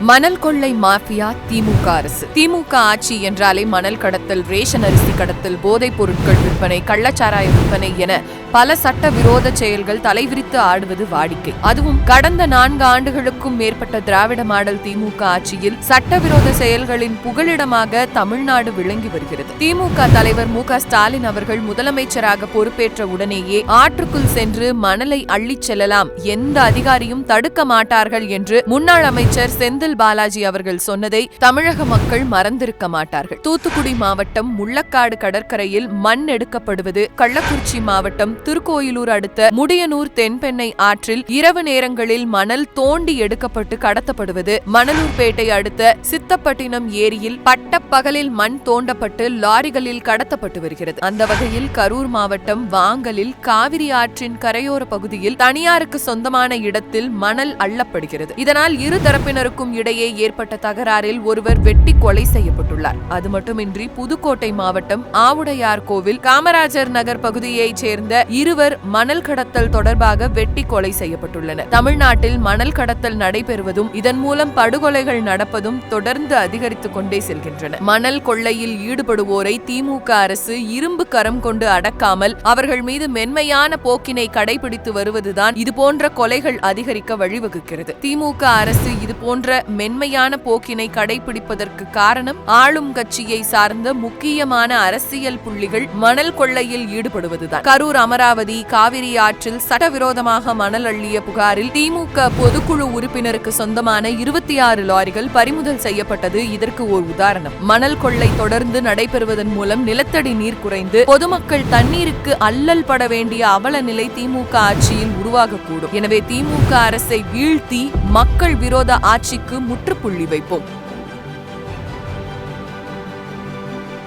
மணல் கொள்ளை மாஃபியா திமுக அரசு. திமுக ஆட்சி என்றாலே மணல் கடத்தல் ரேஷன் அரிசி கடத்தல் போதைப் பொருட்கள் விற்பனை கள்ளச்சாராய விற்பனை என பல சட்ட விரோத செயல்கள் தலைவிரித்து ஆடுவது வாடிக்கை. அதுவும் கடந்த நான்கு ஆண்டுகளுக்கும் மேற்பட்ட திராவிட மாடல் திமுக ஆட்சியில் சட்டவிரோத செயல்களின் புகலிடமாக தமிழ்நாடு விளங்கி வருகிறது. திமுக தலைவர் மு ஸ்டாலின் அவர்கள் முதலமைச்சராக பொறுப்பேற்ற உடனேயே ஆற்றுக்குள் சென்று மணலை அள்ளிச் செல்லலாம். எந்த அதிகாரியும் தடுக்க மாட்டார்கள் என்று முன்னாள் அமைச்சர் செந்தில் செந்தில் பாலாஜி அவர்கள் சொன்னதை தமிழக மக்கள் மறந்திருக்க மாட்டார்கள். தூத்துக்குடி மாவட்டம் முள்ளக்காடு கடற்கரையில் மண் எடுக்கப்படுவது கள்ளக்குறிச்சி மாவட்டம் திருக்கோயிலூர் அடுத்த முடியனூர் தென்பெண்ணை ஆற்றில் இரவு நேரங்களில் மணல் தோண்டி எடுக்கப்பட்டு கடத்தப்படுவது மணலூர்பேட்டை அடுத்த சித்தப்பட்டினம் ஏரியில் பட்டப்பகலில் மண் தோண்டப்பட்டு லாரிகளில் கடத்தப்பட்டு வருகிறது. அந்த வகையில் கரூர் மாவட்டம் வாங்கலில் காவிரி ஆற்றின் கரையோர பகுதியில் தனியாருக்கு சொந்தமான இடத்தில் மணல் அள்ளப்படுகிறது. இதனால் இரு தரப்பினருக்கும் இடையே ஏற்பட்ட தகராறில் ஒருவர் வெட்டி கொலை செய்யப்பட்டுள்ளார். அது மட்டுமின்றி புதுக்கோட்டை மாவட்டம் ஆவுடையார் கோவில் காமராஜர் நகர் பகுதியைச் சேர்ந்த இருவர் மணல் கடத்தல் தொடர்பாக வெட்டி கொலை செய்யப்பட்டுள்ளனர். தமிழ்நாட்டில் மணல் கடத்தல் நடைபெறுவதும் இதன் மூலம் படுகொலைகள் நடப்பதும் தொடர்ந்து அதிகரித்துக் கொண்டே செல்கின்றன. மணல் கொள்ளையில் ஈடுபடுவோரை திமுக அரசு இரும்பு கரம் கொண்டு அடக்காமல் அவர்கள் மீது மென்மையான போக்கினை கடைபிடித்து வருவதுதான் இதுபோன்ற கொலைகள் அதிகரிக்க வழிவகுக்கிறது. திமுக அரசு இதுபோன்ற மென்மையான போக்கினை கடைபிடிப்பதற்கு காரணம் ஆளும் கட்சியை சார்ந்த முக்கியமான அரசியல் புள்ளிகள் மணல் கொள்ளையில் ஈடுபடுவதுதான். கரூர் அமராவதி காவிரி ஆற்றில் சட்டவிரோதமாக மணல் அள்ளிய புகாரில் திமுக பொதுக்குழு உறுப்பினருக்கு சொந்தமான இருபத்தி ஆறு லாரிகள் பறிமுதல் செய்யப்பட்டது. இதற்கு ஓர் உதாரணம். மணல் கொள்ளை தொடர்ந்து நடைபெறுவதன் மூலம் நிலத்தடி நீர் குறைந்து பொதுமக்கள் தண்ணீருக்கு அல்லல் பட வேண்டிய அவல நிலை திமுக ஆட்சியில் உருவாகக்கூடும். எனவே திமுக அரசை வீழ்த்தி மக்கள் விரோத ஆட்சிக்கு முற்றுப்புள்ளி வைப்போம்.